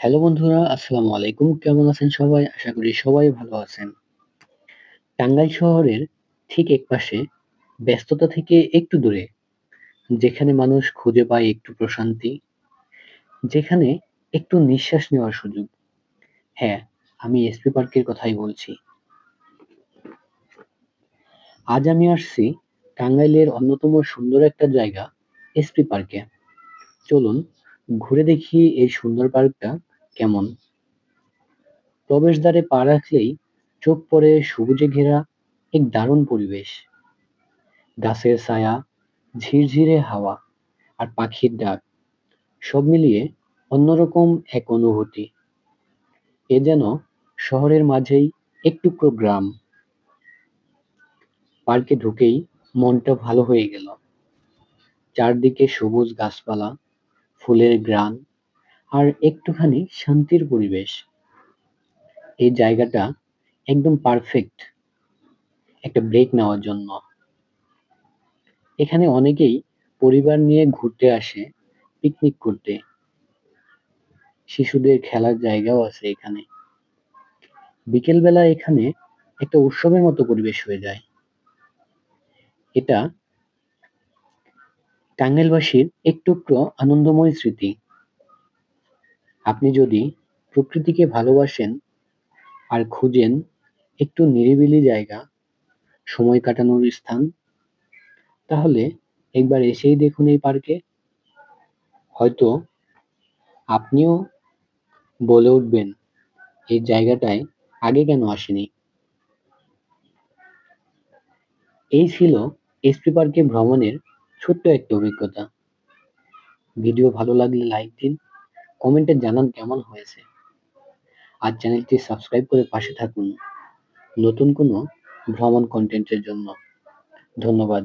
Hello বন্ধুরা, আসসালামু আলাইকুম। কেমন আছেন সবাই? আশা করি সবাই ভালো আছেন। টাঙ্গাইল শহরের ঠিক একপাশে, ব্যস্ততা থেকে একটু দূরে, যেখানে মানুষ খুঁজে পায় একটু প্রশান্তি, যেখানে একটু নিঃশ্বাস নেওয়ার সুযোগ। হ্যাঁ আমি এসপি পার্কের কথাই বলছি। আজ আমি আসছি টাঙ্গাইলের অন্যতম সুন্দর একটা জায়গা এসপি পার্কে চলুন ঘুরে দেখি এই সুন্দর পার্কটা কেমন। প্রবেশদ্বারে পা রাখলেই চোখ পড়ে সবুজে ঘেরা এক দারুণ পরিবেশ। গাছের ছায়া, ঝিরঝিরে হাওয়া আর পাখির ডাক, সব মিলিয়ে অন্যরকম এক অনুভূতি। এ যেন শহরের মাঝেই এক টুকরো গ্রাম। পার্কে ঢুকেই মনটা ভালো হয়ে গেল। চারদিকে সবুজ গাছপালা ফুলের গ্রান আর একটুখানি শান্তির পরিবেশ। এই জায়গাটা একদম পারফেক্ট একটা ব্রেক নেওয়ার জন্য। এখানে অনেকেই পরিবার নিয়ে ঘুরতে আসে পিকনিক করতে। শিশুদের খেলার জায়গাও আছে এখানে। বিকেলবেলা এখানে একটা উৎসবের মতো পরিবেশ হয়ে যায়। এটা টাঙ্গাইলবাসীর এক টুকরো আনন্দময় স্মৃতি। আপনি যদি প্রকৃতিকে ভালোবাসেন আর খুঁজেন একটু নিরিবিলি জায়গা, সময় কাটানোর স্থান, তাহলে একবার এসেই দেখুন এই পার্কে। হয়তো আপনিও বলে উঠবেন, এই জায়গাটায় আগে কেন আসেনি? এই ছিল এসপি পার্কে ভ্রমণের ছোট্ট একটা অভিজ্ঞতা। ভিডিও ভালো লাগলে লাইক দিন কমেন্টে জানান কেমন হয়েছে। আর চ্যানেলটি সাবস্ক্রাইব করে পাশে থাকুন। নতুন কোনো ভ্রমণ কন্টেন্টের জন্য। ধন্যবাদ।